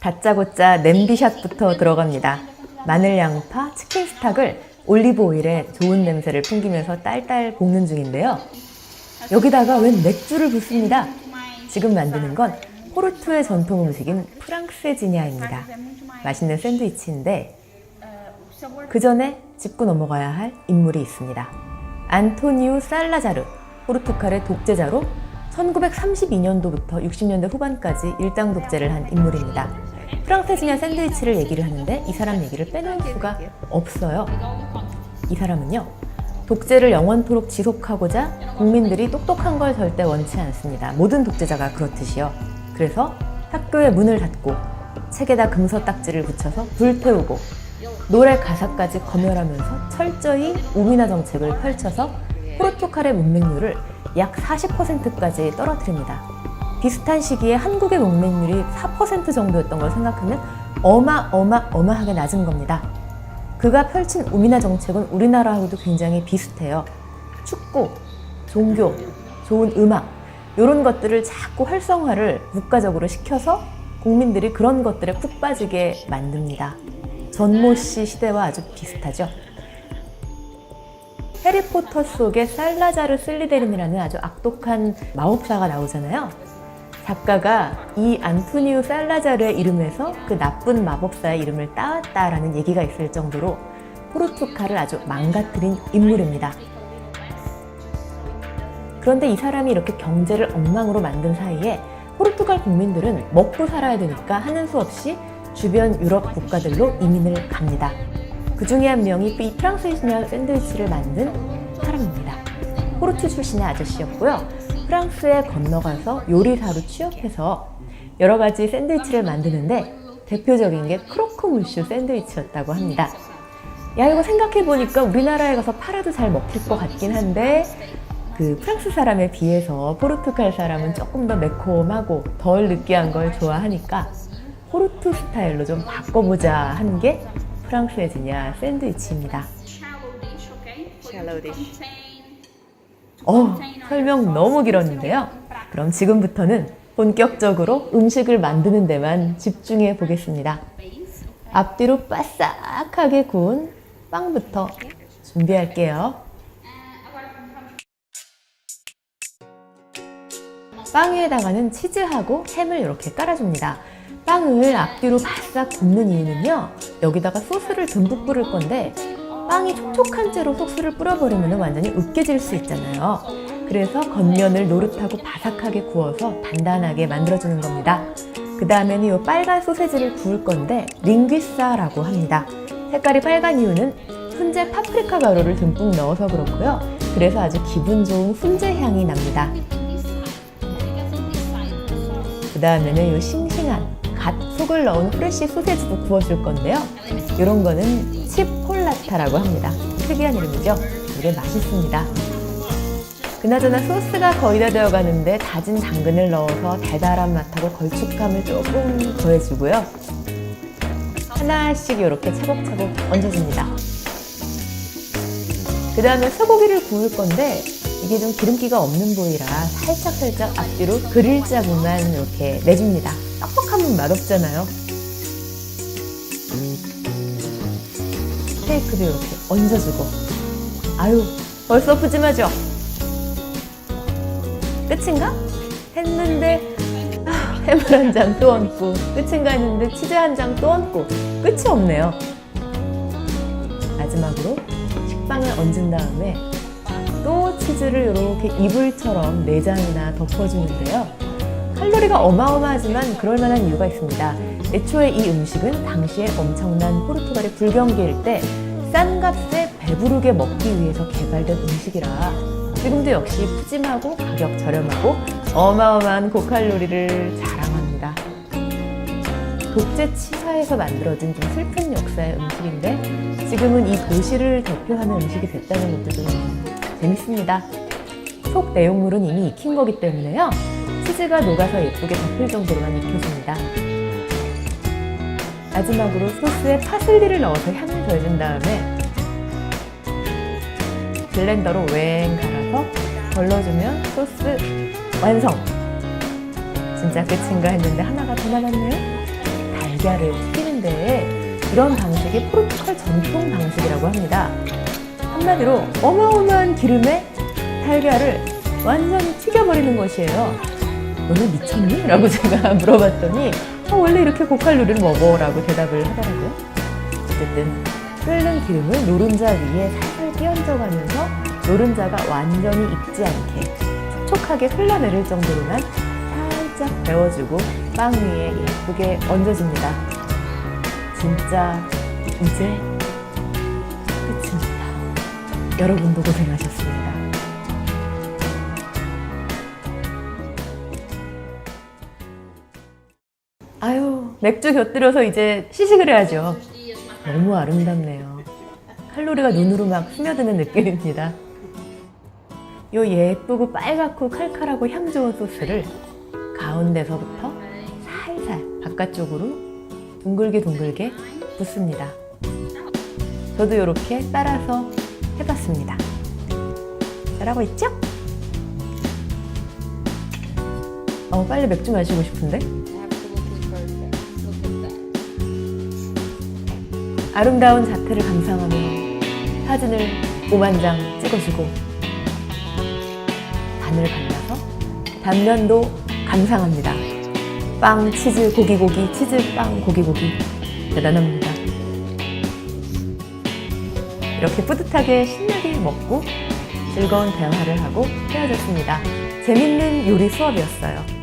다짜고짜 냄비샷부터 들어갑니다. 마늘 양파, 치킨 스탁을 올리브 오일에 좋은 냄새를 풍기면서 딸딸 볶는 중인데요. 여기다가 웬 맥주를 붓습니다. 지금 만드는 건 포르투의 전통 음식인 프랑스지냐입니다. 맛있는 샌드위치인데 그 전에 짚고 넘어가야 할 인물이 있습니다. 안토니우 살라자르, 포르투갈의 독재자로 1932년도부터 60년대 후반까지 일당 독재를 한 인물입니다. 프랑스지냐 샌드위치를 얘기를 하는데 이 사람 얘기를 빼놓을 수가 없어요. 이 사람은요, 독재를 영원토록 지속하고자 국민들이 똑똑한 걸 절대 원치 않습니다. 모든 독재자가 그렇듯이요. 그래서 학교의 문을 닫고 책에다 금서 딱지를 붙여서 불태우고 노래 가사까지 검열하면서 철저히 우민화 정책을 펼쳐서 포르투갈의 문맹률을 약 40%까지 떨어뜨립니다. 비슷한 시기에 한국의 문맹률이 4% 정도였던 걸 생각하면 어마어마어마하게 낮은 겁니다. 그가 펼친 우민화 정책은 우리나라하고도 굉장히 비슷해요. 축구, 종교, 좋은 음악, 이런 것들을 자꾸 활성화를 국가적으로 시켜서 국민들이 그런 것들에 푹 빠지게 만듭니다. 전모 씨 시대와 아주 비슷하죠. 해리포터 속에 살라자르 슬리데린이라는 아주 악독한 마법사가 나오잖아요. 작가가 이 안토니우 살라자르의 이름에서 그 나쁜 마법사의 이름을 따왔다라는 얘기가 있을 정도로 포르투갈을 아주 망가뜨린 인물입니다. 그런데 이 사람이 이렇게 경제를 엉망으로 만든 사이에 포르투갈 국민들은 먹고 살아야 되니까 하는 수 없이 주변 유럽 국가들로 이민을 갑니다. 그 중에 한 명이 이 프랑스이시냐 샌드위치를 만든 사람입니다. 포르투 출신의 아저씨였고요. 프랑스에 건너가서 요리사로 취업해서 여러 가지 샌드위치를 만드는데 대표적인 게 크로크 물슈 샌드위치였다고 합니다. 야 이거 생각해 보니까 우리나라에 가서 팔아도 잘 먹힐 것 같긴 한데 그 프랑스 사람에 비해서 포르투갈 사람은 조금 더 매콤하고 덜 느끼한 걸 좋아하니까 포르투 스타일로 좀 바꿔보자 하는 게 프랑스의 지냐 샌드위치입니다. 어, 설명 너무 길었는데요. 그럼 지금부터는 본격적으로 음식을 만드는 데만 집중해 보겠습니다. 앞뒤로 바싹하게 구운 빵부터 준비할게요. 빵 위에다가는 치즈하고 햄을 이렇게 깔아줍니다. 빵을 앞뒤로 바싹 굽는 이유는요. 여기다가 소스를 듬뿍 뿌릴 건데 빵이 촉촉한 채로 소스를 뿌려버리면 완전히 으깨질 수 있잖아요. 그래서 겉면을 노릇하고 바삭하게 구워서 단단하게 만들어주는 겁니다. 그 다음에는 이 빨간 소세지를 구울 건데 링귀사라고 합니다. 색깔이 빨간 이유는 훈제 파프리카 가루를 듬뿍 넣어서 그렇고요. 그래서 아주 기분 좋은 훈제 향이 납니다. 그 다음에는 이 싱싱한 갓 속을 넣은 프레쉬 소세지도 구워줄 건데요. 이런 거는 칩폴라타라고 합니다. 특이한 이름이죠. 이게 맛있습니다. 그나저나 소스가 거의 다 되어가는데 다진 당근을 넣어서 달달한 맛하고 걸쭉함을 조금 더해주고요. 하나씩 이렇게 차곡차곡 얹어줍니다. 그 다음에 소고기를 구울 건데 이게 좀 기름기가 없는 부위라 살짝살짝 앞뒤로 그릴 자국만 이렇게 내줍니다. 뻑뻑하면 맛없잖아요. 스테이크도 이렇게 얹어주고 아유 벌써 푸짐하죠? 끝인가? 했는데 아, 해물 한 장 또 얹고 끝인가 했는데 치즈 한 장 또 얹고 끝이 없네요. 마지막으로 식빵을 얹은 다음에 또 치즈를 이렇게 이불처럼 네 장이나 덮어주는데요. 칼로리가 어마어마하지만 그럴 만한 이유가 있습니다. 애초에 이 음식은 당시에 엄청난 포르투갈의 불경기일 때 싼 값에 배부르게 먹기 위해서 개발된 음식이라 지금도 역시 푸짐하고 가격 저렴하고 어마어마한 고칼로리를 자랑합니다. 독재 치하에서 만들어진 좀 슬픈 역사의 음식인데 지금은 이 도시를 대표하는 음식이 됐다는 것도 좀 재밌습니다. 속 내용물은 이미 익힌 거기 때문에요. 치즈가 녹아서 예쁘게 덮일 정도로만 익혀줍니다. 마지막으로 소스에 파슬리를 넣어서 향을 더해준 다음에 블렌더로 웽 갈아서 걸러주면 소스 완성! 진짜 끝인가 했는데 하나가 더 남았네요. 달걀을 튀기는 데에 이런 방식이 포르투갈 전통 방식이라고 합니다. 한마디로 어마어마한 기름에 달걀을 완전히 튀겨버리는 것이에요. 너는 미쳤니? 라고 제가 물어봤더니 어, 원래 이렇게 고칼로리를 먹어 라고 대답을 하더라고요. 어쨌든 끓는 기름을 노른자 위에 살살 끼얹어가면서 노른자가 완전히 익지 않게 촉촉하게 흘러내릴 정도로만 살짝 데워주고 빵 위에 예쁘게 얹어줍니다. 진짜 이제 끝입니다. 여러분도 고생하셨습니다. 아유, 맥주 곁들여서 이제 시식을 해야죠. 너무 아름답네요. 칼로리가 눈으로 막 스며드는 느낌입니다. 요 예쁘고 빨갛고 칼칼하고 향 좋은 소스를 가운데서부터 살살 바깥쪽으로 둥글게 둥글게 붓습니다. 저도 이렇게 따라서 해봤습니다. 잘하고 있죠? 어, 빨리 맥주 마시고 싶은데? 아름다운 자태를 감상하며 사진을 5만 장 찍어주고 반을 갈라서 단면도 감상합니다. 빵, 치즈, 고기, 고기, 치즈, 빵, 고기, 고기. 대단합니다. 이렇게 뿌듯하게 신나게 먹고 즐거운 대화를 하고 헤어졌습니다. 재밌는 요리 수업이었어요.